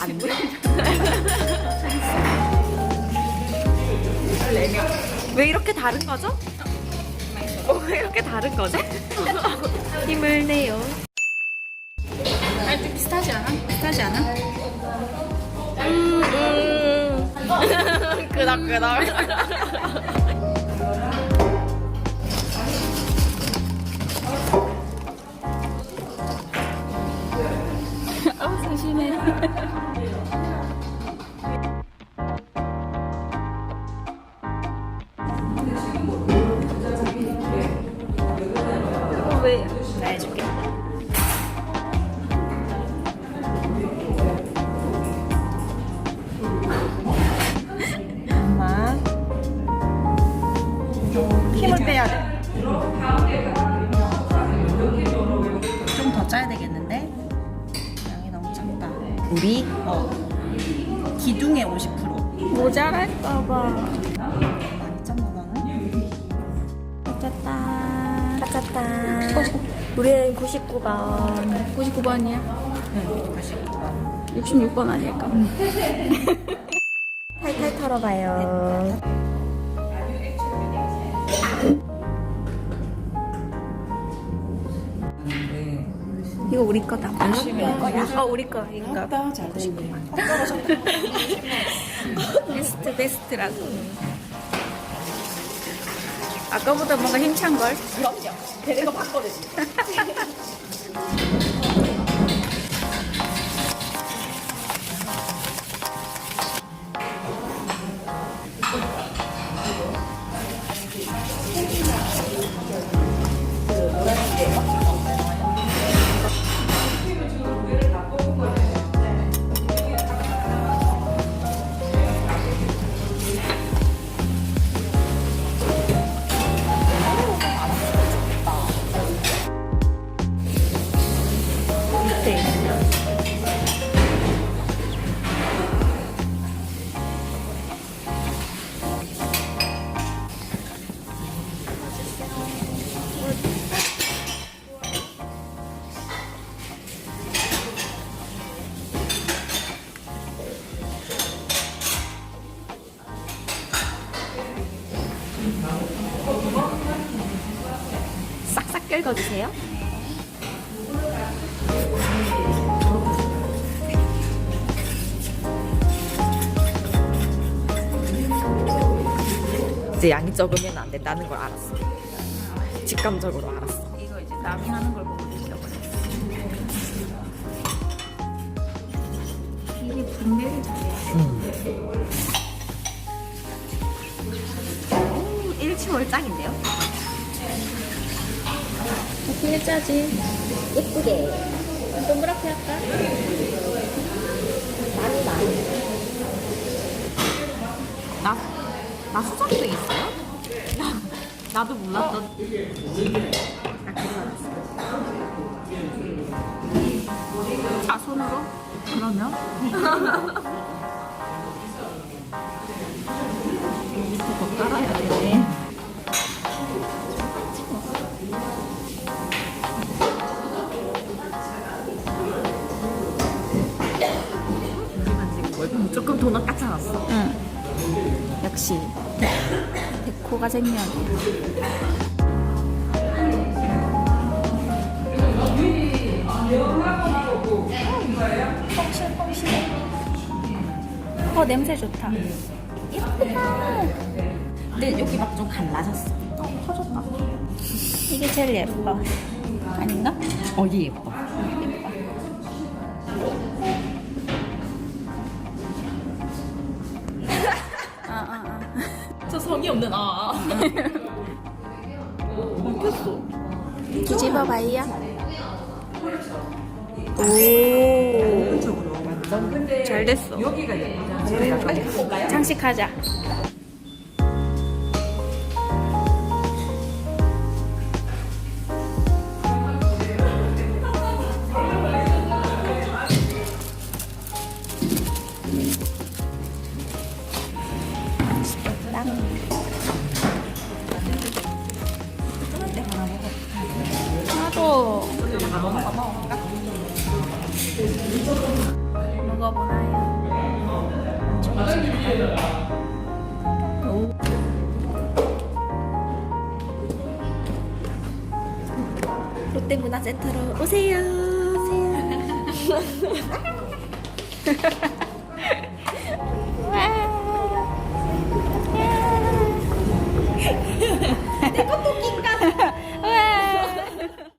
안 돼? 왜 이렇게 다른 거죠? 어, 왜 이렇게 다른 거죠? 힘을 내요. 아니, 비슷하지 않아? 비슷하지 않아? 음, 음. 그닥그닥. 좀 더 짜야 되겠는데? 양이 너무 작다. 우리 어 기둥의 50% 모자랄까봐. 많이 짰나 나는? 짰다. 짰다. 우리는 99번. 99번이야? 응, 다시 66번 아닐까? 탈탈 털어봐요. 이거 우리 거다. 열심히 할 거야. 어, 우리 거. 이거. 아빠 잘 되고 베스트, 베스트라고. 아까보다 뭔가 힘찬걸? 그럼요. 거 봤거든. 긁어주세요. 이제 양이 적으면 안 된다는 걸 알았어. 직감적으로 알았어. 이거 이제 남이 하는 걸 보고 느껴버렸어. 이게 분배를 잘해야 돼. 오, 일치월장인데요? 어떻게 짜지? 예쁘게. 동그랗게 할까? 많이 많이. 나, 나 수작도 있어요? 나, 나도 몰랐던. 나 그거. 아, 손으로? 그러면? 더 깔아야 되네. 않았어? 응. 역시 데코가 생명이야. 펑실 펑실. 어 냄새 좋다. 예쁘다. 근데 여기 막 좀 갈라졌어. 어 터졌다. 이게 제일 예뻐. 아닌가? 어, 얘 예뻐. 성의 없는 아. 먹혔어. 뒤집어 봐요. 오. 잘 됐어. 여기가 예쁘잖아. 장식하자. 먹어보나요? 롯데문화센터로 오세요. 오세요.